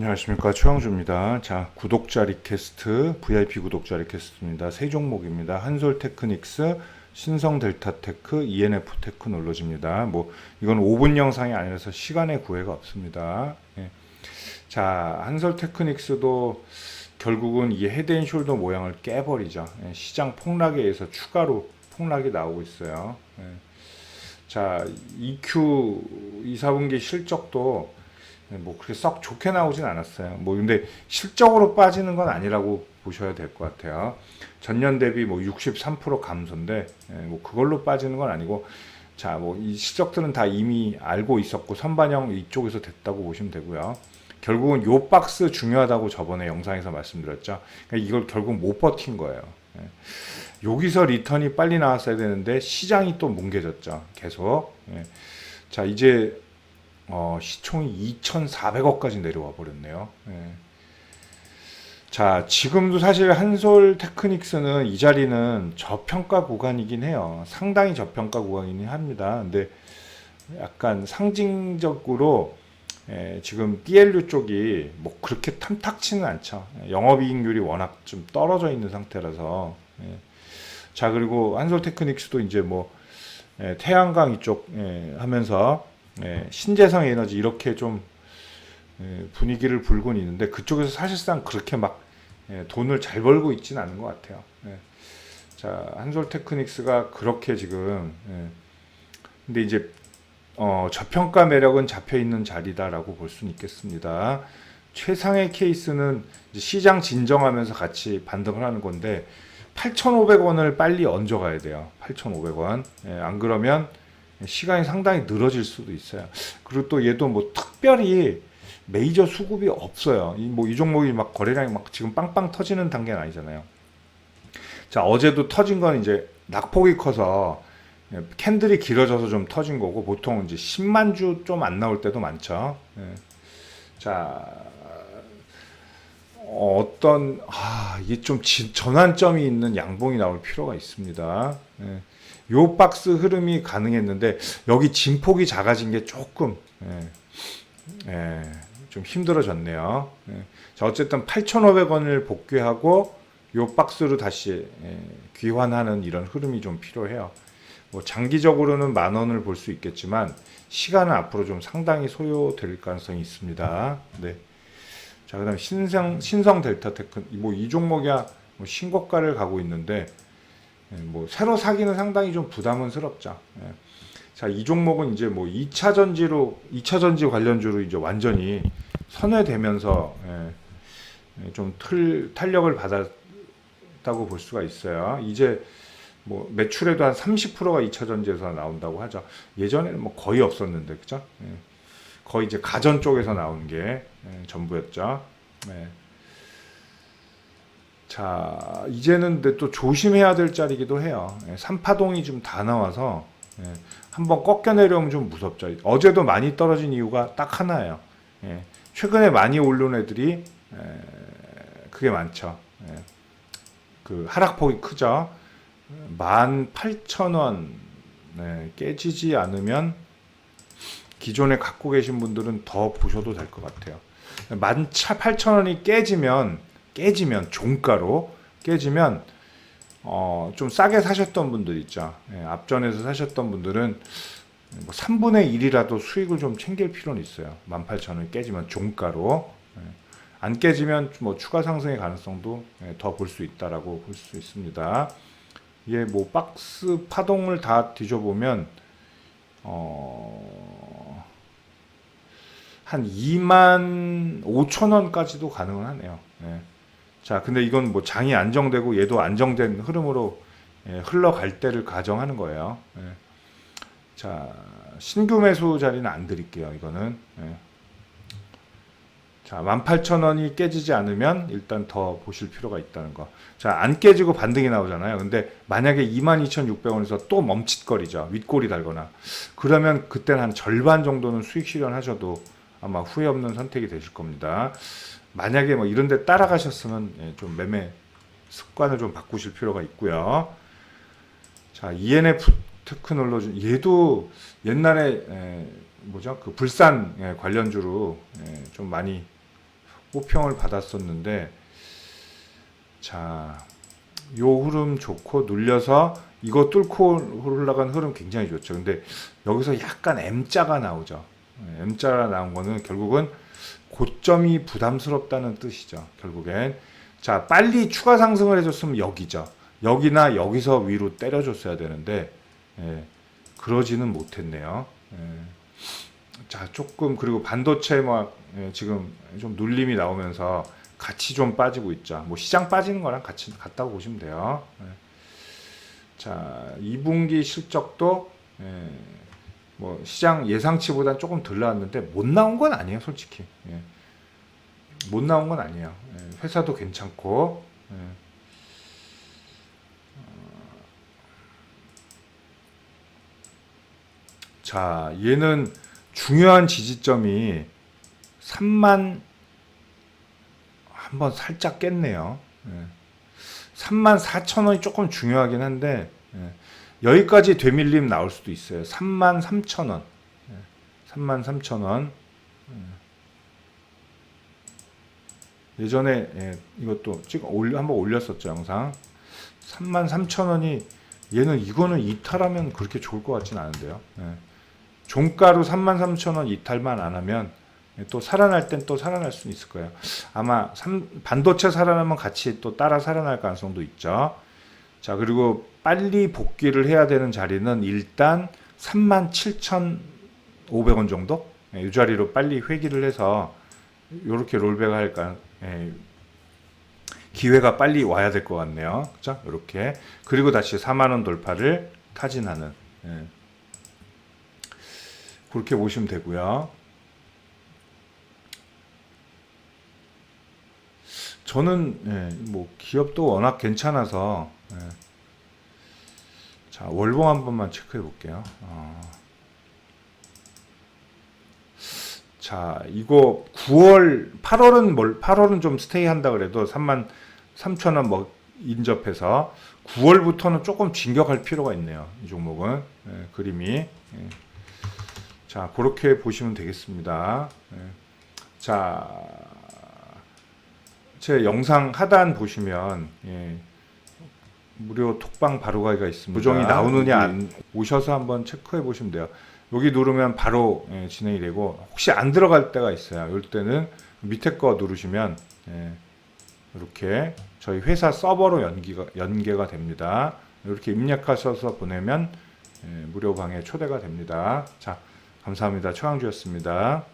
안녕하십니까 최영주입니다. 자 구독자 리퀘스트 VIP 구독자 리퀘스트입니다. 세 종목입니다. 한솔 테크닉스, 신성 델타테크, ENF 테크놀로지입니다. 뭐 이건 5분 영상이 아니라서 시간의 구애가 없습니다. 예. 자 한솔 테크닉스도 결국은 이 헤드앤숄더 모양을 깨버리죠. 예, 시장 폭락에 의해서 추가로 폭락이 나오고 있어요. 예. 자 EQ 2, 4분기 실적도 네, 뭐 그렇게 썩 좋게 나오진 않았어요. 뭐 근데 실적으로 빠지는 건 아니라고 보셔야 될 것 같아요. 전년 대비 뭐 63% 감소인데 예, 뭐 그걸로 빠지는 건 아니고 자 뭐 이 실적들은 다 이미 알고 있었고 선반영 이쪽에서 됐다고 보시면 되고요. 결국은 요 박스 중요하다고 저번에 영상에서 말씀드렸죠. 그러니까 이걸 결국 못 버틴 거예요. 예. 여기서 리턴이 빨리 나왔어야 되는데 시장이 또 뭉개졌죠. 계속. 예. 자 이제 어, 시총이 2,400억까지 내려와 버렸네요. 예. 자, 지금도 사실 한솔 테크닉스는 이 자리는 저평가 구간이긴 해요. 상당히 저평가 구간이긴 합니다. 근데 약간 상징적으로 예, 지금 PLU 쪽이 뭐 그렇게 탐탁치는 않죠. 예, 영업이익률이 워낙 좀 떨어져 있는 상태라서. 예. 자, 그리고 한솔 테크닉스도 이제 뭐 예, 태양광 이쪽 예, 하면서 예, 신재생 에너지 이렇게 좀 예, 분위기를 불고 있는데 그쪽에서 사실상 그렇게 막 예, 돈을 잘 벌고 있지는 않은 것 같아요. 예. 자 한솔 테크닉스가 그렇게 지금 예. 근데 이제 어, 저평가 매력은 잡혀 있는 자리다라고 볼 수는 있겠습니다. 최상의 케이스는 시장 진정하면서 같이 반등을 하는 건데 8,500원을 빨리 얹어가야 돼요. 8,500원. 예, 안 그러면 시간이 상당히 늘어질 수도 있어요. 그리고 또 얘도 뭐 특별히 메이저 수급이 없어요. 이 뭐 이 종목이 막 거래량이 막 지금 빵빵 터지는 단계는 아니잖아요. 자 어제도 터진 건 이제 낙폭이 커서 캔들이 길어져서 좀 터진 거고 보통 이제 10만 주 좀 안 나올 때도 많죠. 예. 자 어, 어떤 아 이게 좀 지- 전환점이 있는 양봉이 나올 필요가 있습니다. 예. 요 박스 흐름이 가능했는데 여기 진폭이 작아진 게 조금 예, 예, 좀 힘들어졌네요. 예. 자 어쨌든 8,500원을 복귀하고 요 박스로 다시 예, 귀환하는 이런 흐름이 좀 필요해요. 뭐 장기적으로는 만 원을 볼 수 있겠지만 시간은 앞으로 좀 상당히 소요될 가능성이 있습니다. 네. 자 그다음 신성 신성 델타 테크 뭐 이 종목이야 뭐 신고가를 가고 있는데 예, 뭐 새로 사기는 상당히 좀 부담스럽죠. 예. 자, 이 종목은 이제 뭐 2차 전지로 2차 전지 관련주로 이제 완전히 선회되면서 예, 예, 좀 틀, 탄력을 받았다고 볼 수가 있어요. 이제 뭐 매출에도 한 30%가 2차 전지에서 나온다고 하죠. 예전에는 뭐 거의 없었는데 그죠? 예. 거의 이제 가전 쪽에서 나온 게 예, 전부였죠. 예. 자, 이제는 또 조심해야 될 자리기도 해요. 예, 삼파동이 좀 다 나와서 예, 한번 꺾여 내려오면 좀 무섭죠. 어제도 많이 떨어진 이유가 딱 하나예요. 예, 최근에 많이 오른 애들이 에, 그게 많죠. 예, 그 하락폭이 크죠. 18,000원 네, 깨지지 않으면 기존에 갖고 계신 분들은 더 보셔도 될 것 같아요. 18,000원이 깨지면 깨지면 종가로 깨지면 어, 좀 싸게 사셨던 분들 있죠. 예, 앞전에서 사셨던 분들은 뭐 3분의 1이라도 수익을 좀 챙길 필요는 있어요. 18,000원 깨지면 종가로. 예, 안 깨지면 뭐 추가 상승의 가능성도 예, 더볼 수 있다라고 볼 수 있습니다. 이게 뭐 박스 파동을 다 뒤져보면 어, 한 2만 5천 원까지도 가능은 하네요. 예. 자, 근데 이건 뭐 장이 안정되고 얘도 안정된 흐름으로 예, 흘러갈 때를 가정하는 거예요. 예. 자, 신규 매수 자리는 안 드릴게요. 이거는. 예. 자, 18,000원이 깨지지 않으면 일단 더 보실 필요가 있다는 거. 자, 안 깨지고 반등이 나오잖아요. 근데 만약에 22,600원에서 또 멈칫거리죠. 윗골이 달거나. 그러면 그때는 한 절반 정도는 수익 실현하셔도 아마 후회 없는 선택이 되실 겁니다. 만약에 뭐 이런 데 따라가셨으면 예, 좀 매매 습관을 좀 바꾸실 필요가 있고요. 자, ENF 테크놀로지 얘도 옛날에 에, 뭐죠? 그 불산 예, 관련주로 예, 좀 많이 호평을 받았었는데 자, 요 흐름 좋고 눌려서 이거 뚫고 올라간 흐름 굉장히 좋죠. 근데 여기서 약간 M자가 나오죠. 예, M자가 나온 거는 결국은 고점이 부담스럽다는 뜻이죠. 결국엔 자 빨리 추가 상승을 해줬으면 여기죠. 여기나 여기서 위로 때려줬어야 되는데 예, 그러지는 못했네요. 예. 자 조금 그리고 반도체 막 예, 지금 좀 눌림이 나오면서 같이 좀 빠지고 있죠. 뭐 시장 빠지는 거랑 같이 같다고 보시면 돼요. 예. 자 2분기 실적도 예, 뭐 시장 예상치보다 조금 덜 나왔는데 못 나온 건 아니에요, 솔직히. 예. 못 나온 건 아니에요. 예, 회사도 괜찮고. 예. 자, 얘는 중요한 지지점이 3만 한번 살짝 깼네요. 예. 3만 4천 원이 조금 중요하긴 한데 예. 여기까지 되밀림 나올 수도 있어요. 3만 3천 원. 예. 3만 3천 원. 예. 예전에 예, 이것도 찍어 올려 한번 올렸었죠 영상. 3만 3천 원이 얘는 이거는 이탈하면 그렇게 좋을 것 같진 않은데요. 예. 종가로 3만 3천 원 이탈만 안 하면 또 살아날 땐 또 살아날 수는 있을 거예요. 아마 삼- 반도체 살아나면 같이 또 따라 살아날 가능성도 있죠. 자, 그리고 빨리 복귀를 해야 되는 자리는 일단 37,500원 정도? 예, 이 자리로 빨리 회귀를 해서 이렇게 롤백 할까, 예, 기회가 빨리 와야 될 것 같네요. 그죠? 이렇게. 그리고 다시 4만 원 돌파를 타진하는, 예. 그렇게 보시면 되고요. 저는 예, 뭐 기업도 워낙 괜찮아서 예. 자 월봉 한 번만 체크해 볼게요. 어. 자 이거 9월 8월은 뭘 8월은 좀 스테이 한다 그래도 3만 3천 원 뭐 인접해서 9월부터는 조금 진격할 필요가 있네요. 이 종목은 예, 그림이 예. 자 그렇게 보시면 되겠습니다. 예. 자. 제 영상 하단 보시면 예, 무료 톡방 바로 가기가 있습니다. 보정이 나오느냐 안 오셔서 한번 체크해 보시면 돼요. 여기 누르면 바로 예, 진행이 되고 혹시 안 들어갈 때가 있어요. 이럴 때는 밑에 거 누르시면 예, 이렇게 저희 회사 서버로 연기가 연계가 됩니다. 이렇게 입력하셔서 보내면 예, 무료 방에 초대가 됩니다. 자, 감사합니다. 최강주였습니다.